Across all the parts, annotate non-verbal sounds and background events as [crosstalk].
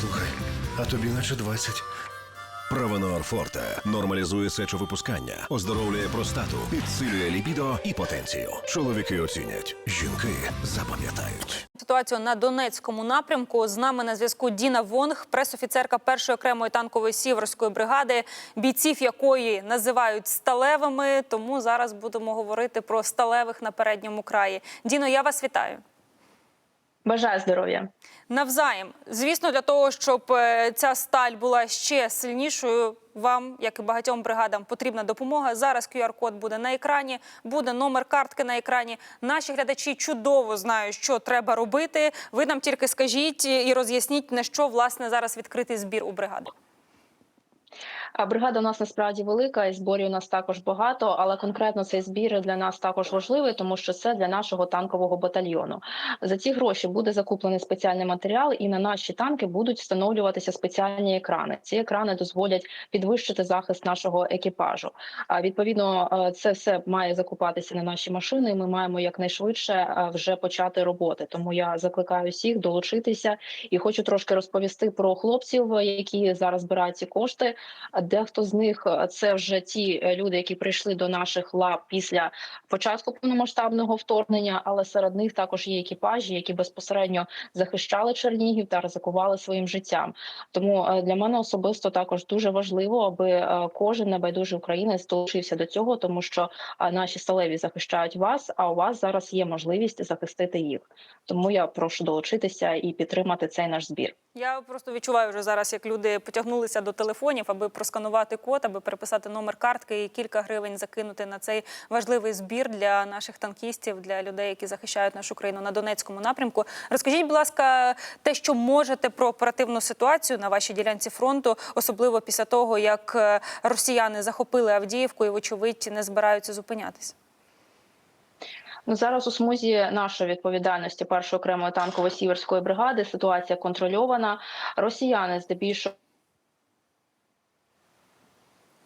Слухай, а тобі наче 20. Правонор Форте нормалізує сечовипускання, оздоровлює простату, підсилює лібідо і потенцію. Чоловіки оцінять, жінки запам'ятають. Ситуацію на Донецькому напрямку з нами на зв'язку Діна Вонг, пресофіцерка першої окремої танкової сіверської бригади, бійців якої називають сталевими. Тому зараз будемо говорити про сталевих на передньому краї. Діно, я вас вітаю. Бажаю здоров'я. Навзаєм, звісно, для того, щоб е, ця сталь була ще сильнішою, вам, як і багатьом бригадам, потрібна допомога. Зараз QR-код буде на екрані, буде номер картки на екрані. Наші глядачі чудово знають, що треба робити. Ви нам тільки скажіть і роз'ясніть, на що власне зараз відкритий збір у бригади. А бригада у нас насправді велика, і зборів у нас також багато, але конкретно цей збір для нас також важливий, тому що це для нашого танкового батальйону. За ці гроші буде закуплений спеціальний матеріал, і на наші танки будуть встановлюватися спеціальні екрани. Ці екрани дозволять підвищити захист нашого екіпажу. А відповідно, е, це все має закупатися на наші машини. і Ми маємо якнайшвидше е, вже почати роботи. Тому я закликаю всіх долучитися і хочу трошки розповісти про хлопців, які зараз збирають ці кошти. Дехто з них е, це вже ті е, люди, які прийшли до наших лап після початку повномасштабного вторгнення, але серед них також є екіпажі, які безпосередньо захищали Чернігів та ризикували своїм життям. Тому е, для мене особисто також дуже важливо, аби кожен небайдужий українець долучився до цього, тому що наші сталеві захищають вас, а у вас зараз є можливість захистити їх. Тому я прошу долучитися і підтримати цей наш збір. Я просто відчуваю вже зараз, як люди потягнулися до телефонів, аби просканувати код, аби переписати номер картки і кілька гривень закинути на цей важливий збір для наших танкістів, для людей, які захищають нашу країну на Донецькому напрямку. Розкажіть, будь ласка, те, що можете про оперативну ситуацію на вашій ділянці фронту, особливо після того, як е, росіяни захопили Авдіївку і, вочевидь, не збираються зупинятися. Ну зараз у смузі нашої відповідальності першої окремої танково сіверської бригади ситуація контрольована. Росіяни здебільшого.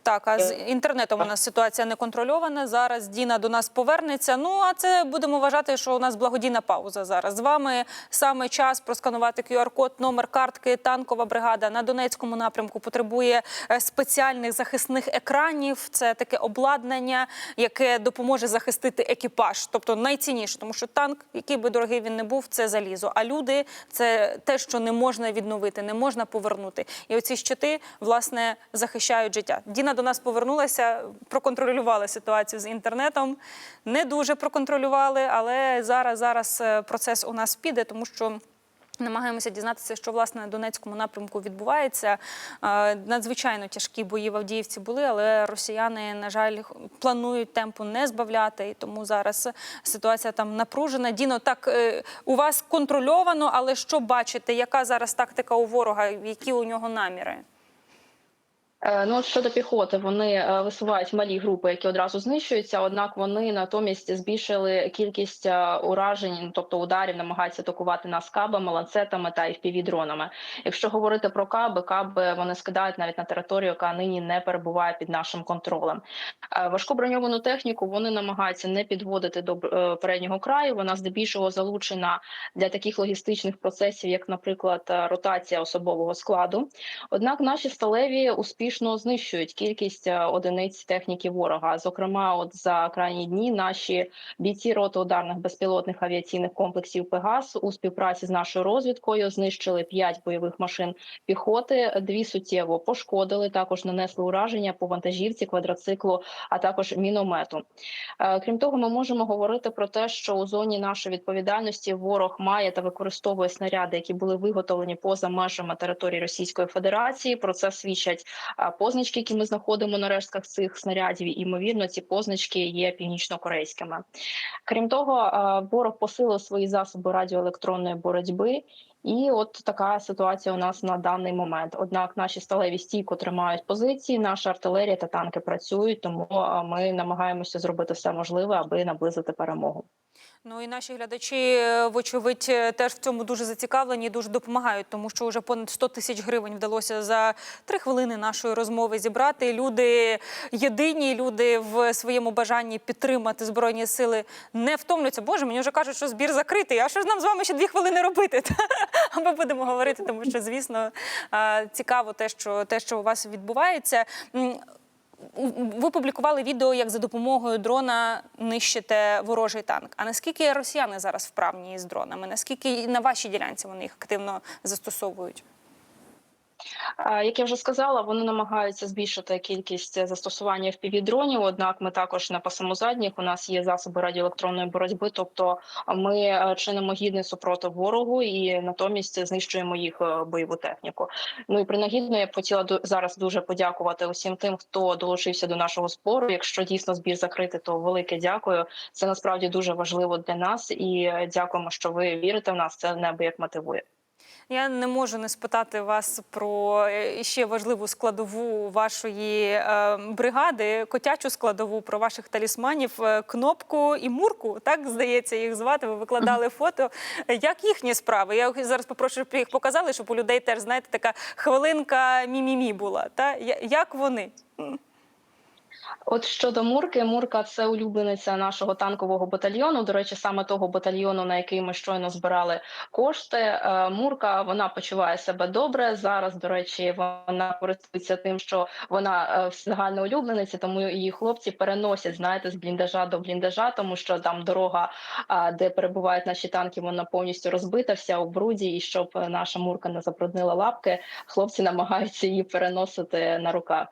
Так, а з інтернетом у нас ситуація не контрольована. Зараз Діна до нас повернеться. Ну а це будемо вважати, що у нас благодійна пауза зараз. З вами саме час просканувати QR-код, номер картки. Танкова бригада на Донецькому напрямку потребує е, спеціальних захисних екранів. Це таке обладнання, яке допоможе захистити екіпаж, тобто найцінніше, тому що танк, який би дорогий він не був, це залізо. А люди це те, що не можна відновити, не можна повернути. І оці щити власне захищають життя. Діна до нас повернулася, проконтролювала ситуацію з інтернетом. Не дуже проконтролювали, але зараз зараз е, процес у нас піде, тому що. Намагаємося дізнатися, що власне на Донецькому напрямку відбувається. Е, Надзвичайно тяжкі бої в Авдіївці були, але росіяни, на жаль, планують темпу не збавляти, і тому зараз ситуація там напружена. Діно, так е, у вас контрольовано, але що бачите? Яка зараз тактика у ворога? Які у нього наміри? Е, Ну, от щодо піхоти, вони е, висувають малі групи, які одразу знищуються. Однак вони натомість збільшили кількість е, уражень, ну, тобто ударів, намагаються атакувати нас кабами, ланцетами та fpv дронами. Якщо говорити про каби, каби вони скидають навіть на територію, яка нині не перебуває під нашим контролем. Важку броньовану техніку вони намагаються не підводити до переднього краю. Вона здебільшого залучена для таких логістичних процесів, як, наприклад, ротація особового складу. Однак наші сталеві успішно знищують кількість е, одиниць техніки ворога. Зокрема, от за крайні дні наші бійці роти ударних безпілотних авіаційних комплексів Пегас у співпраці з нашою розвідкою знищили 5 бойових машин піхоти. Дві суттєво пошкодили. Також нанесли ураження по вантажівці, квадроциклу, а також міномету. Е, Крім того, ми можемо говорити про те, що у зоні нашої відповідальності ворог має та використовує снаряди, які були виготовлені поза межами території Російської Федерації. Про це свідчать а, позначки, які ми знаходимо на рештках цих снарядів. І, ймовірно, ці позначки є північно-корейськими. Крім того, ворог посилив свої засоби радіоелектронної боротьби. І от така ситуація у нас на даний момент. Однак наші сталеві стійко тримають позиції, наша артилерія та танки працюють, тому ми намагаємося зробити все можливе, аби наблизити перемогу. Ну і наші глядачі, е, вочевидь, е, теж в цьому дуже зацікавлені, дуже допомагають, тому що вже понад 100 тисяч гривень вдалося за три хвилини нашої розмови зібрати. Люди єдині, люди в своєму бажанні підтримати збройні сили не втомлюються. Боже, мені вже кажуть, що збір закритий. А що ж нам з вами ще дві хвилини робити? [laughs] А ми будемо говорити, тому що звісно е, цікаво те, що те, що у вас відбувається. Ви публікували відео, як за допомогою дрона нищите ворожий танк. А наскільки росіяни зараз вправні з дронами? Наскільки на вашій ділянці вони їх активно застосовують? Як я вже сказала, вони намагаються збільшити кількість застосування FPV-дронів, Однак ми також на пасому задніх. У нас є засоби радіоелектронної боротьби. Тобто ми е, чинимо гідний супротив ворогу і натомість знищуємо їх е, бойову техніку. Ну і принагідно я б хотіла зараз дуже подякувати усім тим, хто долучився до нашого збору. Якщо дійсно збір закритий, то велике дякую. Це насправді дуже важливо для нас. І е, дякуємо, що ви вірите в нас. Це небо як мотивує. Я не можу не спитати вас про е, ще важливу складову вашої е, бригади, котячу складову про ваших талісманів, е, кнопку і мурку. Так здається, їх звати. Ви викладали фото. Як їхні справи? Я зараз попрошу, щоб їх показали, щоб у людей теж знаєте, така хвилинка мі-мі-мі була. Та як вони? От щодо Мурки, Мурка це улюблениця нашого танкового батальйону. До речі, саме того батальйону, на який ми щойно збирали кошти. Е, Мурка вона почуває себе добре. Зараз, до речі, вона користується тим, що вона е, загальна улюблениця, тому її хлопці переносять, знаєте, з бліндажа до бліндажа, тому що там дорога, де перебувають наші танки, вона повністю розбита, вся у бруді. І щоб е, наша Мурка не забруднила лапки, хлопці намагаються її переносити на руках.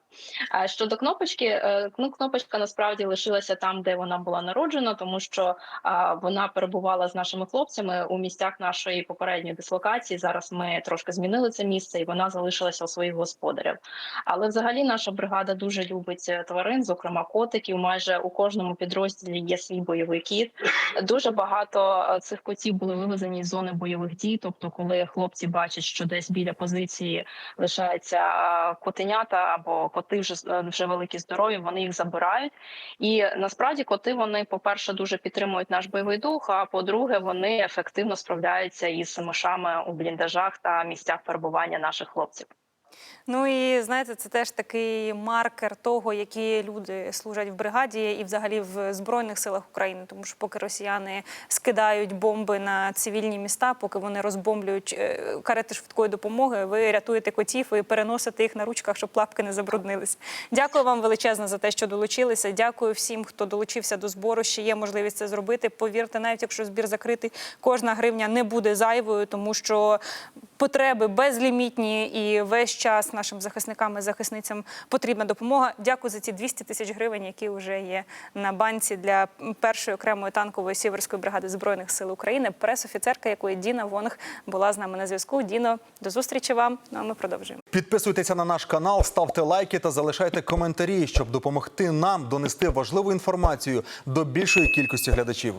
А щодо кнопочки, е, ну кнопочка насправді лишилася там, де вона була народжена, тому що а, вона перебувала з нашими хлопцями у місцях нашої попередньої дислокації. Зараз ми трошки змінили це місце, і вона залишилася у своїх господарів. Але взагалі наша бригада дуже любить е, тварин, зокрема котиків. Майже у кожному підрозділі є свій бойовий кіт. Дуже багато е, цих котів були вивезені з зони бойових дій. Тобто, коли хлопці бачать, що десь біля позиції лишається котенята або коти вже е, вже великі здорові, вони їх забирають. І насправді коти вони, по-перше, дуже підтримують наш бойовий дух. А по-друге, вони ефективно справляються із мишами у бліндажах та місцях перебування наших хлопців. Ну і знаєте, це теж такий маркер того, які люди служать в бригаді і взагалі в збройних силах України. Тому що поки росіяни скидають бомби на цивільні міста, поки вони розбомблюють е, карети швидкої допомоги, ви рятуєте котів і переносите їх на ручках, щоб лапки не забруднились. Дякую вам величезно за те, що долучилися. Дякую всім, хто долучився до збору. Ще є можливість це зробити. Повірте, навіть якщо збір закритий, кожна гривня не буде зайвою, тому що потреби безлімітні і весь час нашим захисникам і захисницям потрібна допомога. Дякую за ці 200 тисяч гривень, які вже є на банці для першої окремої танкової сіверської бригади збройних сил України. Пресофіцерка, якої Діна Вонг була з нами на зв'язку. Діно, до зустрічі вам. Ну а ми продовжуємо. Підписуйтеся на наш канал, ставте лайки та залишайте коментарі, щоб допомогти нам донести важливу інформацію до більшої кількості глядачів.